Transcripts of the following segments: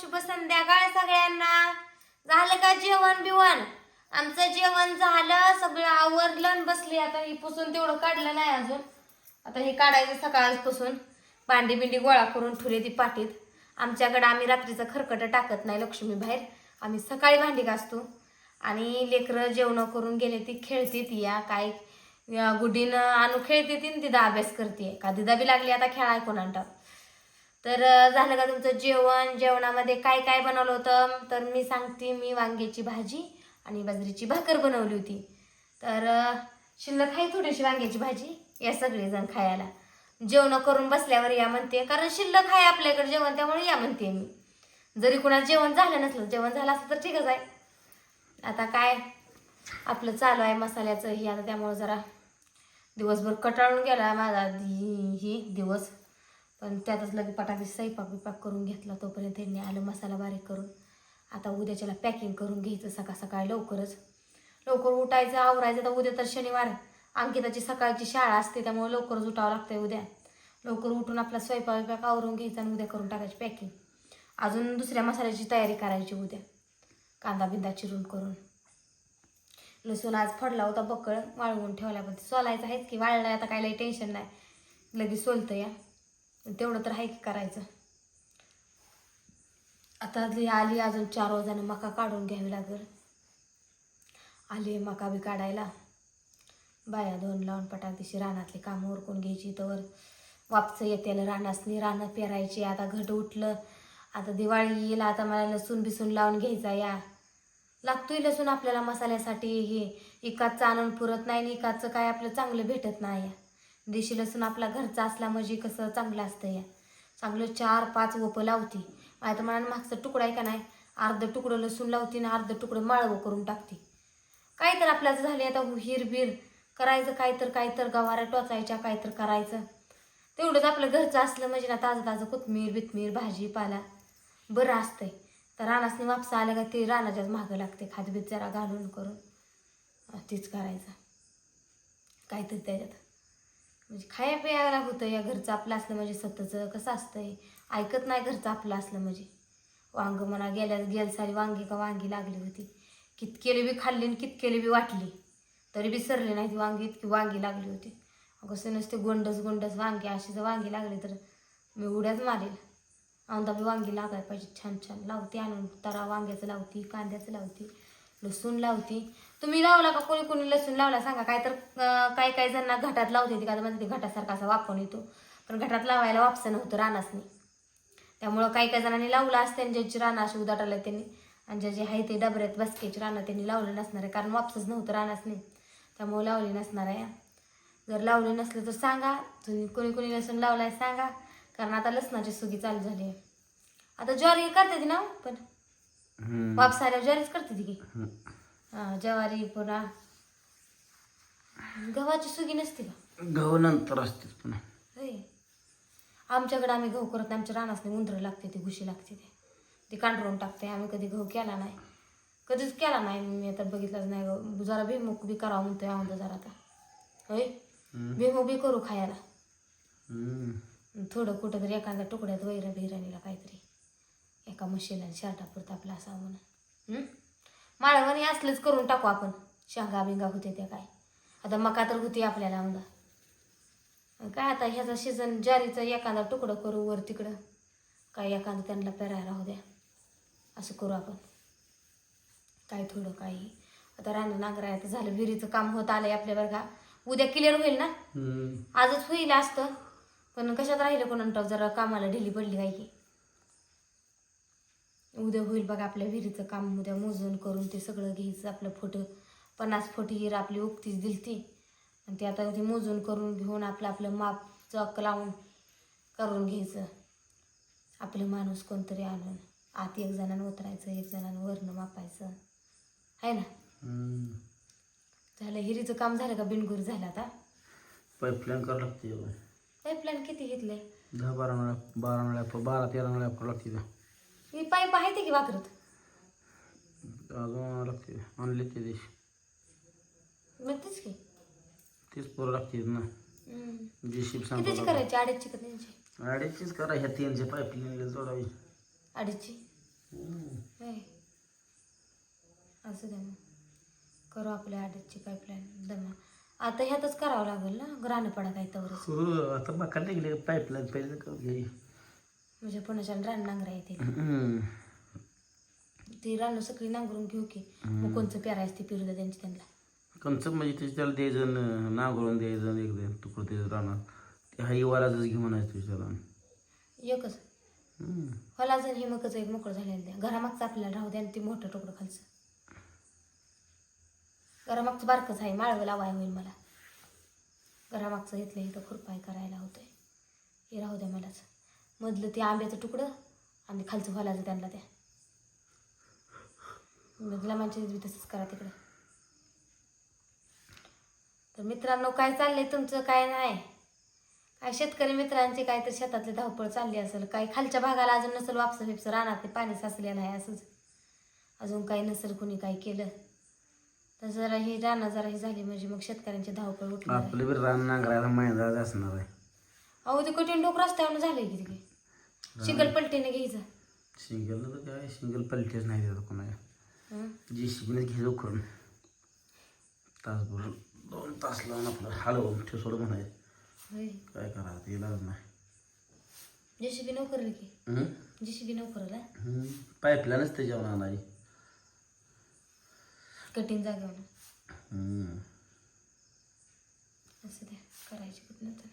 शुभ संध्याकाळ सगळ्यांना. झालं का जेवण बिवण? आमचं जेवण झालं सगळं आवरलं बसली. आता ही पुसून तेवढं काढलं नाही अजून. आता हे काढायचं सकाळपासून. भांडी बिंडी गोळा करून ठुले ती पाटीत आमच्याकडं आम्ही रात्रीचं खरकट टाकत नाही लक्ष्मी बाहेर. आम्ही सकाळी भांडी घासतो. आणि लेकरं जेवण करून गेले ती खेळते ती या काय गुडीनं आणू खेळते ती आणि अभ्यास करते का दिदा बी लागली आता खेळाय कोणाला? तर झालं का तुमचं जेवण? जेवणामध्ये काय काय बनवलं होतं? तर मी सांगते मी वांग्याची भाजी आणि बाजरीची भाकर बनवली होती. तर शिल्लक आहे थोडीशी वांग्याची भाजी या सगळेजण खायला. जेवण करून बसल्यावर या म्हणते कारण शिल्लक आहे आपल्याकडे जेवण त्यामुळे या म्हणते मी. जरी कुणाला जेवण झालं नसलं जेवण झालं असलं तर ठीकच आहे. आता काय? आपलं चालू आहे मसाल्याचं. हे आता त्यामुळं जरा दिवसभर कटाळून गेला माझा ही दिवस. पण त्यातच लगे पटाके स्वयंपाक बिपाक करून घेतला तोपर्यंत त्यांनी आलं मसाला बारीक करून. आता उद्याच्याला पॅकिंग करून घ्यायचं सकाळ सकाळी लवकरच. लवकर उठायचं आवरायचं तर उद्या तर शनिवार अंकिताची सकाळची शाळा असते त्यामुळे लवकरच उठावं लागतंय उद्या. लवकर उठून आपला स्वयंपाक बिपाक आवरून घ्यायचा आणि उद्या करून टाकायची पॅकिंग अजून दुसऱ्या मसाल्याची तयारी करायची उद्या. कांदा बिंदा चिरून करून. लसूण आज फडला होता बकळ वाळवून ठेवला पण सोलायचं आहेच की वाळलाय आता काय लई टेन्शन नाही. लगेच सोलतं या तेवढं तर आहे की करायचं. आता आली अजून चार वाजाने मका काढून घ्यावी लागेल. आली मका बी काढायला. बाया दोन लावून पटाकदिशी रानातली कामं उरकून घ्यायची. तर वापस येत्याला रानासनी रानं पेरायची. आता घट उठलं. आता दिवाळी येईल आता मला लसूण बिसून लावून घ्यायचा या. लागतोय लसूण आपल्याला मसाल्यासाठी. हे इकाचं आणून पुरत नाही आणि इकाचं काय आपलं चांगलं भेटत नाही. या देशी लसूण आपला घरचा असला म्हणजे कसं चांगलं असतं या चांगलं चार पाच वपं लावते. माझ्या तर मनानं मागचा तुकडा आहे का नाही अर्धं तुकडं लसूण लावते आणि अर्धं तुकडं माळवं करून टाकते. काय तर आपल्याचं झाले आता हिरबीर करायचं काय तर काय तर गवाऱ्या टोचायच्या काय तर करायचं. तेवढंच आपलं घरचं असलं म्हणजे ना ताजं ताजं कोथमीर बिथमीर भाजीपाला बरं असतंय. तर रानासनी वापसा आलं का ते रानाच्याच मागं लागते खातबीत जरा घालून करून. तीच करायचं. काहीतरी त्याच्यात. म्हणजे खाया प्यायला होतं या घरचं आपलं असलं म्हणजे सतचं कसं असतंय? ऐकत नाही घरचं आपलं असलं म्हणजे. वांग म्हणा गेल्या गेल सारी वांगी का वांगी लागली होती. कितकेली बी खाल्ली आणि कितकेली बी वाटली. तरी बी सरली नाही ती वांगी इतकी वांगी लागली होती. कसं नसते गोंडस गोंडस वांगी अशी जर वांगी लागली तर मी उड्याच मारेल. औंदा बी वांगी लागायला पाहिजे. छान छान लावते आणून. तरा वांग्याचं लावती कांद्याचं लावती. लसूण लावती. तुम्ही लावला का? कोणी कोणी लसूण लावला? सांगा. काय तर काही काही जणांना घाटात लावते ती का? म्हणजे ते घटासारखा असा वापरून येतो. पण घटात लावायला वापसं नव्हतं रानासनी. त्यामुळं काही काही जणांनी लावलं असते आणि ज्याची रानं अशी उदाटाला त्यांनी. आणि ज्याचे आहे ते डबऱ्यात बसकेची रानं त्यांनी लावलं नसणार आहे. कारण वापसच नव्हतं रानासनी. त्यामुळं लावली नसणार आहे. जर लावले नसले तर सांगा. तुम्ही कोणी कोणी लसूण लावलाय सांगा. कारण आता लसणाची सुगी चालू झाली आहे. आता ज्वारी करते ती ना? पण वापस आल्यावर ज्वारीच करते ती की. हा ज्वारी पुन्हा गव्हाची सुगी नसते का गहू नंतर असते पुन्हा. होय. आमच्याकडे आम्ही गहू करत नाही आमच्या रानासने उंदरं लागते ती घुशी लागते ते. ती कांडरून टाकते आम्ही कधी गहू केला नाही. कधीच केला नाही मी आता बघितलंच नाही गहू. जरा भीमुख बी करावं म्हणतोय आमचं जरा आता. होय. भीमुख बी करू खायला. हम्म. थोडं कुठं तरी एखाद्या तुकड्यात वैरा बिराणीला काहीतरी. एका मशीला शर्टापुरता आपला असा म्हणून. माळवणी असलंच करून टाकू आपण. शेंगा बिंगा होते त्या काय. आता मका तर होती आपल्याला आमदा काय आता ह्याचा सीझन ज्वारीचं एखादा तुकडं करू वर तिकडं. काय एखादं त्यांना पेरायला राहू द्या. असं करू आपण. काय थोडं काही. आता रानं नांगरायचं झालं विहिरीचं काम होत आलंय आपल्या बरं का उद्या क्लिअर होईल ना. आजच होईल असतं. पण कशात राहिलं कोणा जरा कामाला ढिली पडली काय की. उद्या होईल बघा आपल्या विहिरीचं काम उद्या मोजून करून ते सगळं घ्यायचं आपलं फोटो. पन्नास फोट हिर आपली उक्तीच दिलती. आणि ते आता ते मोजून करून घेऊन आपलं आपलं माप चॉक लावून करून घ्यायचं. आपलं माणूस कोणतरी आणून आत एक जणांना उतरायचं एक जणांना वरनं मापायचं. आहे ना. झालं. हिरीचं काम झालं का? बिनगुर झालं आता? पाईपलाईन करावं लागते. पाईपलाईन किती घेतलंय? दहा बारा नळ्या बारा नळ्या बारा तेरा नळ्या लागते. ही पाईप आहे ते की वाकरत? अजून लागते आणले ते. दिवशी मग तेच की. तीच पोरं लागते ना. हम्म. जी शिप कितीची सांगतो करायची? अडीचची का तीनची? अडीचीच करा ह्या तीनशे पाईपलाईनला जोडावी. अडीचची? होय. असं द्या मग. करू आपल्या आडतची काय प्लॅन दमा. आता ह्यातच करावं लागेल ना? रानं पडा काय तवरच. हो आता मका निघले पाईपलाईन पहिले करून घे. म्हणजे पुण्याच्या रान नांगरा येते. ती रानं सगळी नांगरून घेऊ की मग कोणचं पेरायचं ते पेरू द्या त्यांची त्यांना. कंच म्हणजे ते त्याला द्यायचं न- नांगरून द्यायचं एक दोन तुकडं द्यायचं ते हाई वाराचंच घेऊन म्हणायचं तुझ्या रान एकच. मला जर हे मगच एक मोकळं झालेलं द्या. घरामागचं आपल्याला राहू द्या आणि ते मोठं तुकडं खालचं. घरामागचं बारकंच आहे माळवं लावाय होईल मला. घरामागचं घेतलं इथं खुरपाय करायला होतंय. हे राहू द्या मलाच. मधलं ते आंब्याचं तुकडं आणि खालचं फलाचं त्यांना मधला म्हणजे बी तसंच करा तिकडं. तर मित्रांनो काय चाललंय तुमचं काय नाही? काय शेतकरी मित्रांची काय तर शेतातली धावपळ चालली असेल काही खालच्या भागाला अजून नसेल वापस बिपसं रानात ते पाणी साचलेलं आहे असंच. अजून काही नसेल कुणी काही केलं. तर जरा ही रानं जरा ही झाली म्हणजे मग शेतकऱ्यांची धावपळ आहे. आपलं बी रान नांगरायला महिना असणार आहे. अहो ते कठीण डोक रस्त्यावर झालंय की तिथे शिंगल पलटीने घ्यायचं. सिंगल तर काय सिंगल पलटेच नाही देत कोणाला. हं? जी शिकण्यात घ्यायचं करून तासभर दोन तास लावून आपलं हलवून ठेसोड म्हणायचं. होय. काय करा ते इलाज नाही. जेसीबी नोकरली की? जेसीबी नोकरला. पाईपलाईनच त्याच्यावर आणायची कठीण जागेवर हम्म. असं द्या करायची कुठं नंतर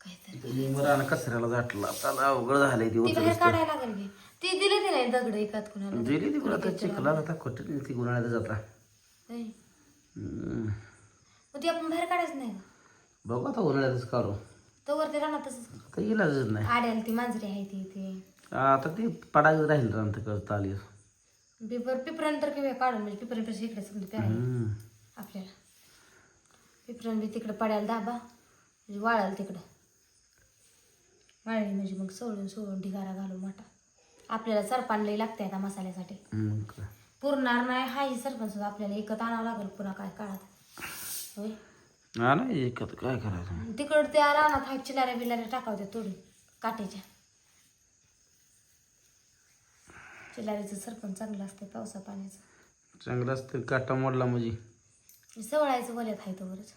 काहीतरी ते मग रान कचऱ्याला जाटला त्याला अवघड झालंय ते ती उचल काढायला लागेल की. ती दिले ते नाही दगड एकात कुणाला? दिली ती पण आता चिखला आता खोट ती गुन्हाळ्यात जाता. होय. हम्म. मग ती आपण बाहेर काढायचं नाही का? बघू आता उन्हाळ्यातच काढू. तो वरती राहणार तसंच आता इलाजच नाही. आड्याला ती मांजरी आहे ती ते. आता ती पडायचं राहील रान तर करता आली पेपर पिपरण तर किंवा काढून म्हणजे पिपरणपेक्षा इकडे सगळं पेरायला हम्म. आपल्याला. पिपरण बी तिकडं पडायला दाबा. म्हणजे वाळाल तिकडं. वाळली म्हणजे मग सोडून सोडून ढिगारा घालून मोठा आपल्याला सरपान लई लागते आता मसाल्यासाठी? मग काय. पुरणार नाही हाही सरपंच आपल्याला एकत आणावं लागेल पुन्हा काय काळात. होय? हा एकत काय करायचं? तिकडं त्या रानात हाय चिलाऱ्या बिलाऱ्या टाकावत्या तोडून काटेच्या चिलारीचं सरपण चांगलं असतं पावसा पाण्याचं. चांगलं असतं काटा मोडला म्हणजे. सवळायचं बोलत आहे तोवरच.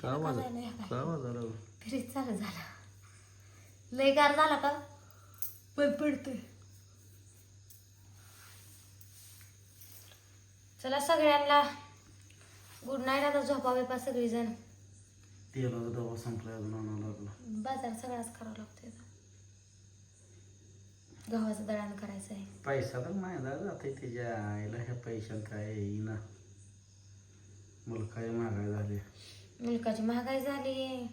काय वाजत काय वाजलं फ्रीज चालू झाला. लय गार झाला का? पण पडतोय. चला सगळ्यांना. गुड नाईट आता झोपा बिपा सगळीजण. तेलाचा दवा संपला अजून आणावं लागला. बाजार सगळाच करावा लागतोय. गव्हाचं दळण करायचं आहे. पैसा तर माहिती जाते त्याच्या आईला ह्या पैशात काय येईना मला काय महागाय झाले. मुलकाची महागाई झाली.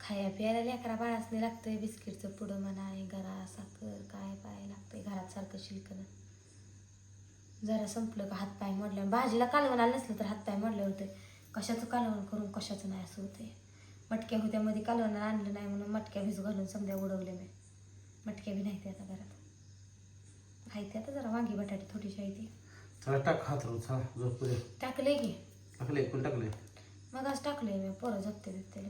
खाया प्यायला लेकरा बाळासने लागतंय बिस्किटचं पुडं म्हणा गरा साखर काय पाय लागतंय घरात सारखं शिल्कन जरा संपलं का हातपाय मोडलं भाजीला कालवण आलं नसलं तर हातपाय मोडले होते. कशाचं कालवण करून कशाचं नाही असं होते मटक्या होत्या मध्ये कालवण आणलं नाही म्हणून मटक्या भिजू घालून समजा उडवले मी. मटक्या बी नाही ते आता घरात. आहे ते आता जरा वांगी बटाटे थोडीशी आहे ती. टाक हात टाकले की. टाकले कोण टाकले मग आज टाकले मी पोरं झोपते बिपते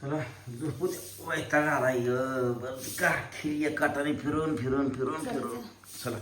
चला झोपू दे वैताग आला य बरं का काटाने फिरून फिरून फिरून फिरून. चला.